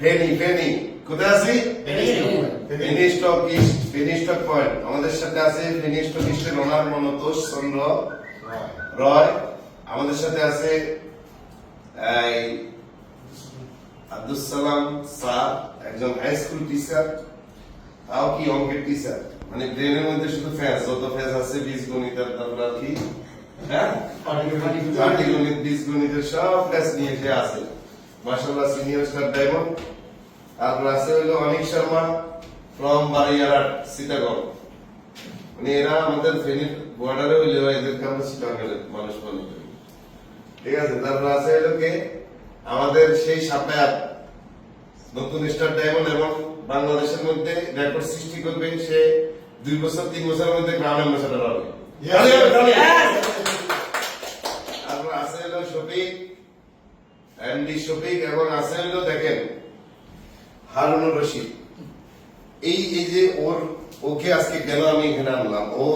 ফেনি ফেনি কোথায় আছি Feni stock east Feni stock point আমাদের সাথে আছে ফেনি স্টক ইস্টের ওনার মনতোষ চন্দ্র রয়। আমাদের সাথে আছে এই আব্দুল সালাম স্যার একজন হাই স্কুল টিচার তাও কি অঙ্কের টিচার মানে ব্রেনের মধ্যে শুধু ফ্যাস যত ফ্যাস আছে বীজগণিত আর তারপর আর কি? হ্যাঁ? পাটিগণিত। বীজগণিতের সব ফ্যাস নিয়ে সে আছে। মাসাল্লাহ সিনিয়র স্টার ডায়মন্ড তারপর আছে হলো অনিক শর্মা ফ্রম সীতাগড়। মানে এরা আমাদের ফেনীর বর্ডারে হইলেও এদেরকে আমরা সীতাগড়ের মানুষ মনে করি। ঠিক আছে তারপর আছে হলো কে? আমাদের সেই সাপায়াত নতুন স্টার ডায়মন্ড এবং বাংলাদেশের মধ্যে রেকর্ড সৃষ্টি করবে সে দুই বছর তিন বছরের মধ্যে গ্রাম অ্যাম্বাসাডার হবে। তারপর আছে হলো শফিক এমডি শফিক এবং আছে হলো দেখেন হারুনুর রশিদ। এই এই যে ওর ওকে আজকে কেন আমি এখানে আনলাম? ও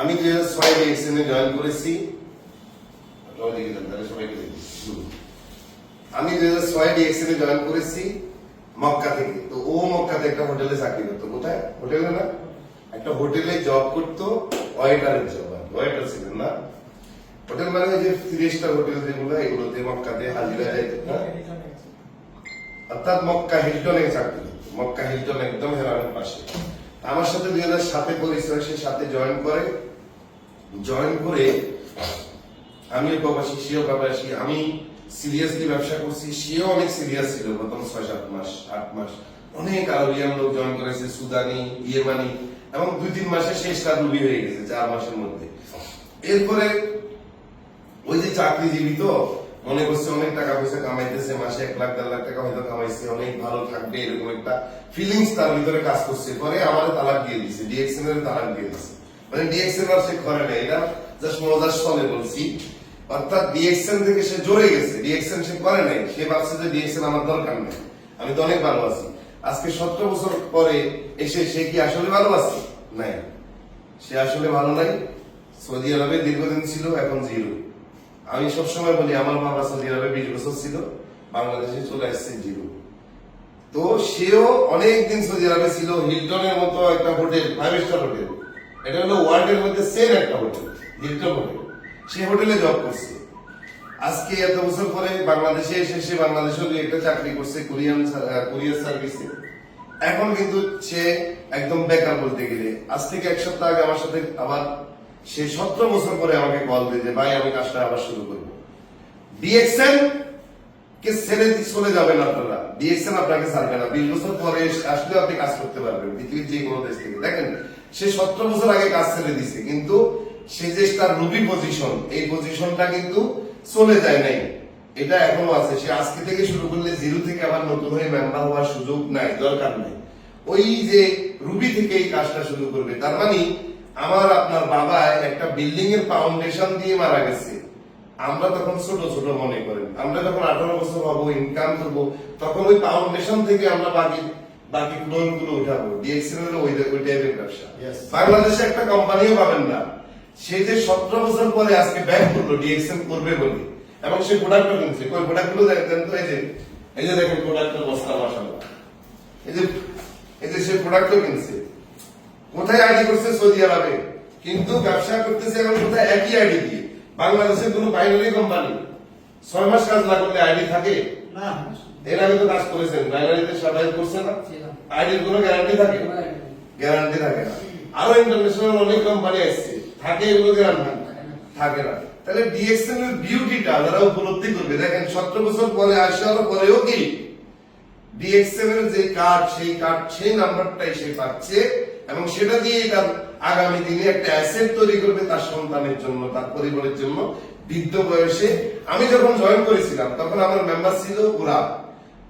আমি দুই হাজার ছয় এক্সএমে জয়েন করেছি সবাইকে। আমি দুই হাজার ছয় ডিএক্সএমে জয়েন করেছি মক্কা থেকে। তো ও মক্কাতে একটা হোটেলে চাকরি করতো। কোথায়? হোটেলে না? একটা হোটেলে জব করতো ওয়েটারের জব ওয়েটার ছিলেন না? হোটেল মানে যে স্টার হোটেল যেগুলো এগুলোতে মক্কাতে হাজিরা যাইতে অর্থাৎ মক্কা হিলটনে চাকরি। মক্কা হিলটন একদম হেরানের পাশে। আমার সাথে দুই হাজার সাতে পরিচয় সে সাথে জয়েন করে জয়েন করে আমিও প্রবাসী, সেও প্রবাসী, আমি সিরিয়াসলি ব্যবসা করছি, সেও অনেক সিরিয়াস ছিল প্রথম ছয় সাত মাস, আট মাস। অনেক আরবিয়ান লোক জয়েন করেছে, সুদানি, ইয়েমানি, এবং দুই তিন মাসে শেষ কাজ রুবি হয়ে গেছে, চার মাসের মধ্যে। এরপরে ওই যে চাকরিজীবী তো মনে করছে অনেক টাকা পয়সা কামাইতেছে, মাসে এক লাখ, দেড় লাখ টাকা হয়তো কামাইছে, অনেক ভালো থাকবে, এরকম একটা ফিলিংস তার ভিতরে কাজ করছে। পরে আমার তালাক দিয়ে দিছে ডিএক্সএন এর তালাক দিয়ে দিছে। মানে ডিএক্সএন আর সে করে না, এটা জাস্ট মজার ছলে বলছি। অর্থাৎ ডিএক্সএন থেকে সে জড়ে গেছে ডিএক্সএন সে করে নাই, সে ভাবছে যে ডিএক্সএন আমার দরকার নেই। আমি তো অনেক ভালো আছি। আজকে সতেরো বছর পরে এসে সে কি আসলে ভালো আছে? নাই। সে আসলে ভালো নাই। সৌদি আরবে দীর্ঘদিন ছিল, এখন জিরো। আমি সবসময় বলি, আমার বাবা সৌদি আরবে বিশ বছর ছিল, বাংলাদেশে চলে আসছে জিরো। তো সেও অনেকদিন সৌদি আরবে ছিল, হিলটনের মতো একটা হোটেল ফাইভ স্টার হোটেল। এটা হলো ওয়ার্ল্ডের মধ্যে সেম একটা হোটেল, হিলটন হোটেল। সে হোটেলে জব করছে। আজকে এত বছর পরে বাংলাদেশে এসে সে বাংলাদেশেও দুই একটা চাকরি করছে, কোরিয়ান কোরিয়ার সার্ভিসে। এখন কিন্তু সে একদম বেকার বলতে গেলে। আজ থেকে এক সপ্তাহ আগে আমার সাথে আবার সে সতেরো বছর পরে আমাকে কল দিয়ে যে, ভাই, আমি কাজটা আবার শুরু করব। ডিএক্সএন কে ছেড়ে চলে যাবেন আপনারা। ডিএক্সএন আপনাকে ছাড়বে না। বিশ বছর পরে আসলে আপনি কাজ করতে পারবেন পৃথিবীর যে কোনো দেশ থেকে। দেখেন, সে সতেরো বছর আগে কাজ ছেড়ে দিছে, কিন্তু সে যে তার রুবি পজিশন এই পজিশনটা কিন্তু চলে যায় নাই। এটা এখনও আছে। সে আজকে থেকে শুরু করলে জিরো থেকে আবার নতুন হয়ে মেম্বার হওয়ার সুযোগ নাই, দরকার নেই। ওই যে রুবি থেকে এই কাজটা শুরু করবে। তার মানে আমার একটা বিল্ডিং এর ফাউন্ডেশন দিয়ে মারা গেছে। আমরা তখন ছোট ছোট মনে করেন। আমরা যখন আঠারো বছর হব ইনকাম করব তখন ওই ফাউন্ডেশন থেকে আমরা বাকি বাকি লোনগুলো উঠাবো ডিএক্সএল ওই টাইপের ব্যবসা। বাংলাদেশে একটা কোম্পানিও পাবেন না। সে যে সতেরো বছর পরে আজকে ব্যাক করল ডিএক্সএল করবে বলে। এবং সে প্রোডাক্টও কিনছে। ওই প্রোডাক্টগুলো দেখেন তো এই যে এই যে দেখেন প্রোডাক্টের বস্তা মাসাল্লাহ এই যে এই যে সে প্রোডাক্টও কিনছে। কোথায় আইডি করছে সৌদি আরবে? কিন্তু ব্যবসা করতেছে এখন কোথায়? একই আইডি দিয়ে। বাংলাদেশের কোনো বাইনারি কোম্পানি। ছয় মাস কাজ না করলে আইডি থাকে? না এর আগে তো কাজ করেছেন। বাইনারিতে করছে না? আইডির কোনো গ্যারান্টি থাকে? গ্যারান্টি থাকে না। আরও ইন্টারন্যাশনাল অনেক কোম্পানি আসছে থাকে এগুলো গ্যারান্টি থাকে না। তাহলে ডিএক্সএন এর বিউটিটা উপলব্ধি করবে। দেখেন সতেরো বছর পরে আসার পরেও কি? ডিএক্সএন এর যে কার্ড সেই কার্ড সেই নাম্বারটাই সে পাচ্ছে। এবং সেটা দিয়ে তার আগামী দিনে একটা অ্যাসেট তৈরি করবে তার সন্তানের জন্য তার পরিবারের জন্য। বৃদ্ধ বয়সে আমি যখন জয়েন করেছিলাম তখন আমার মেম্বার ছিল ওরা।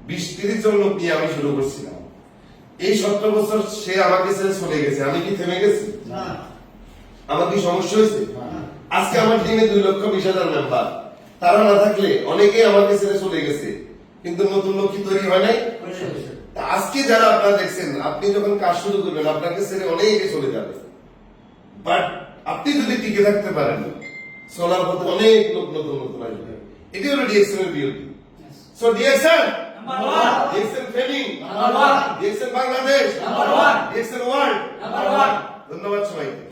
বিশ তিরিশ জন লোক নিয়ে আমি শুরু করছিলাম। এই সতেরো বছর সে আমাকে ছেড়ে চলে গেছে। আমি কি থেমে গেছি? আমার কি সমস্যা হয়েছে? আজকে আমার টিমে দুই লক্ষ বিশ হাজার মেম্বার তারা না থাকলে অনেকেই আমাকে ছেড়ে চলে গেছে। কিন্তু নতুন লোক কি তৈরি হয় নাই? আজকে যারা আপনারা দেখছেন আপনি যখন কাজ শুরু করবেন আপনাকে ছেড়ে অনেকে চলে যাবে। বাট আপনি যদি টিকে থাকতে পারেন চলার পথে অনেক লোক নতুন নতুন আসবে। এটি হলো ডিএক্সএন এর beauty show DXL DXL Bangladesh DXL world ধন্যবাদ সবাইকে।